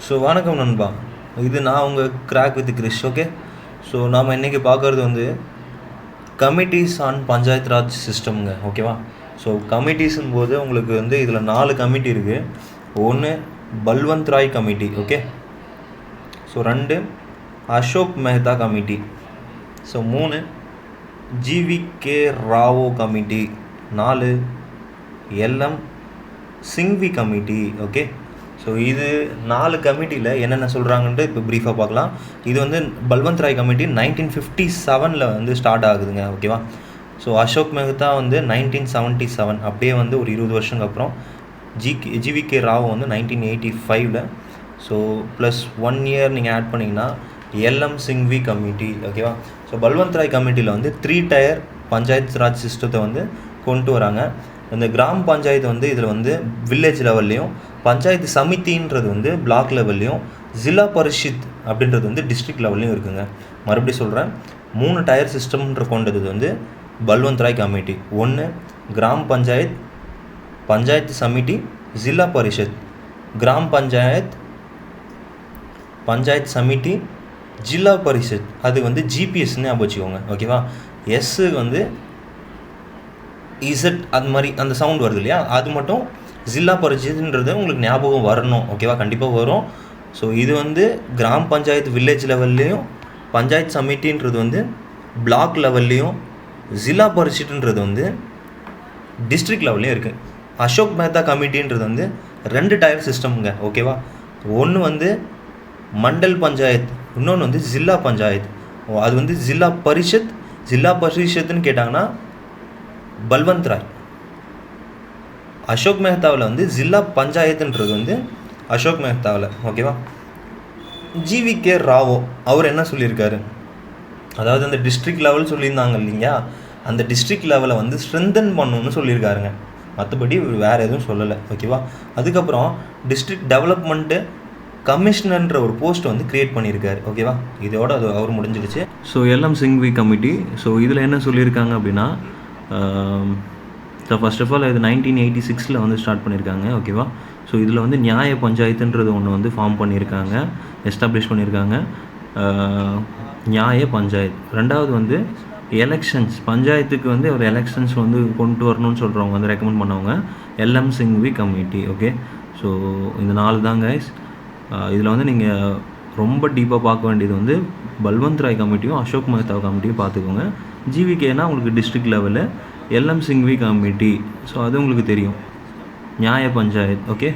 So வணக்கம் நண்பா. இது நான் உங்கள் crack with Krish okay so நாம் இன்றைக்கி பார்க்குறது வந்து கமிட்டிஸ் ஆன் பஞ்சாயத்து ராஜ் சிஸ்டம்ங்க ஓகேவா ஸோ கமிட்டிஸும் போது உங்களுக்கு வந்து இதில் நாலு கமிட்டி இருக்குது ஒன்று Balwant Rai committee okay so ரெண்டு அசோக் மெஹ்தா கமிட்டி ஸோ மூணு G V K Rao committee நாலு L M Singhvi committee okay so இது நாலு கமிட்டியில் என்னென்ன சொல்கிறாங்கன்ட்டு இப்போ ப்ரீஃபாக பார்க்கலாம். இது வந்து Balwant Rai committee nineteen fifty செவனில் வந்து ஸ்டார்ட் ஆகுதுங்க ஓகேவா ஸோ அசோக் மெஹ்தா வந்து நைன்டீன் செவன்ட்டி செவன் அப்படியே வந்து ஒரு இருபது வருஷத்துக்கு அப்புறம் G G V K Rao வந்து நைன்டீன் எயிட்டி ஃபைவ்ல ஸோ ப்ளஸ் ஒன் இயர் நீங்கள் ஆட் பண்ணிங்கன்னா எல்எம் சிங்வி கமிட்டி ஓகேவா ஸோ பல்வந்த் ராய் கமிட்டியில் வந்து த்ரீ டயர் பஞ்சாயத்து ராஜ் சிஸ்டத்தை வந்து கொண்டு வராங்க. இந்த கிராம பஞ்சாயத்து வந்து இதில் வந்து வில்லேஜ் லெவல்லையும் பஞ்சாயத்து சமிதின்றது வந்து பிளாக் லெவல்லையும் ஜில்லா பரிஷித் அப்படின்றது வந்து டிஸ்ட்ரிக்ட் லெவல்லையும் இருக்குங்க. மறுபடியும் சொல்கிறேன் மூணு டயர் சிஸ்டம்ன்ற கொண்டது வந்து பல்வந்த் ராய் கமிட்டி ஒன்று கிராம் பஞ்சாயத் பஞ்சாயத்து சமிட்டி ஜில்லா பரிஷத். கிராம் பஞ்சாயத் பஞ்சாயத் சமிட்டி ஜில்லா பரிஷத். அது வந்து ஜிபிஎஸ்ன்னு ஞாபகம் வச்சுக்கோங்க. ஓகேவா? எஸ்ஸு வந்து இசட் அது மாதிரி அந்த சவுண்ட் வருது இல்லையா? அது மட்டும் ஜில்லா பரிஷத்துன்றது உங்களுக்கு ஞாபகம் வரணும். ஓகேவா கண்டிப்பாக வரும். ஸோ இது வந்து கிராம் பஞ்சாயத்து வில்லேஜ் லெவல்லையும் பஞ்சாயத்து சமிட்டின்றது வந்து பிளாக் லெவல்லையும் ஜில்லா பரிஷத்துன்றது வந்து டிஸ்ட்ரிக்ட் லெவல்லையும் இருக்குது அசோக் மேத்தா கமிட்டின்றது வந்து ரெண்டு டயர் சிஸ்டம்ங்க ஓகேவா ஒன்று வந்து மண்டல் பஞ்சாயத் இன்னொன்று வந்து ஜில்லா பஞ்சாயத் ஓ, அது வந்து ஜில்லா பரிஷத் ஜில்லா பரிஷத்துன்னு கேட்டாங்கன்னா பல்வந்த் ராய் அசோக் மெஹ்தாவில் வந்து ஜில்லா பஞ்சாயத்துன்றது வந்து அசோக் மெஹ்தாவில் ஓகேவா ஜிவி கே ராவோ அவர் என்ன சொல்லியிருக்காரு? அதாவது அந்த டிஸ்ட்ரிக்ட் லெவல் சொல்லியிருந்தாங்க இல்லைங்களா? அந்த டிஸ்ட்ரிக்ட் லெவலை வந்து ஸ்ட்ரென்தன் பண்ணணும்னு சொல்லியிருக்காருங்க. மற்றபடி வேறு எதுவும் சொல்லலை ஓகேவா அதுக்கப்புறம் டிஸ்ட்ரிக்ட் டெவலப்மெண்ட்டு கமிஷனர்ன்ற ஒரு போஸ்ட் வந்து கிரியேட் பண்ணியிருக்காரு ஓகேவா இதோட அது அவர் முடிஞ்சிடுச்சு. So L M Singhvi committee so இதில் என்ன சொல்லியிருக்காங்க அப்படின்னா ஸோ ஃபஸ்ட் ஆஃப் ஆல் இது நைன்டீன் எயிட்டி சிக்ஸில் வந்து ஸ்டார்ட் பண்ணியிருக்காங்க ஓகேவா ஸோ இதில் வந்து நியாய பஞ்சாயத்துன்றது ஒன்று வந்து ஃபார்ம் பண்ணியிருக்காங்க எஸ்டாப்ளிஷ் பண்ணியிருக்காங்க uh, நியாய பஞ்சாயத். ரெண்டாவது வந்து எலெக்ஷன்ஸ் பஞ்சாயத்துக்கு வந்து ஒரு எலெக்ஷன்ஸ் வந்து கொண்டு வரணும்னு சொல்கிறவங்க வந்து ரெக்கமெண்ட் பண்ணவங்க L M Singhvi committee okay so இந்த நாலு தான் கைஸ் uh, இதில் வந்து நீங்கள் ரொம்ப டீப்பாக பார்க்க வேண்டியது வந்து பல்வந்த் ராய் கமிட்டியும் அசோக் மெஹ்தா கமிட்டியும் பார்த்துக்கோங்க. ஜிவிகேனா உங்களுக்கு district level L M Singhvi committee so அது உங்களுக்கு தெரியும். நியாய பஞ்சாயத் ஓகே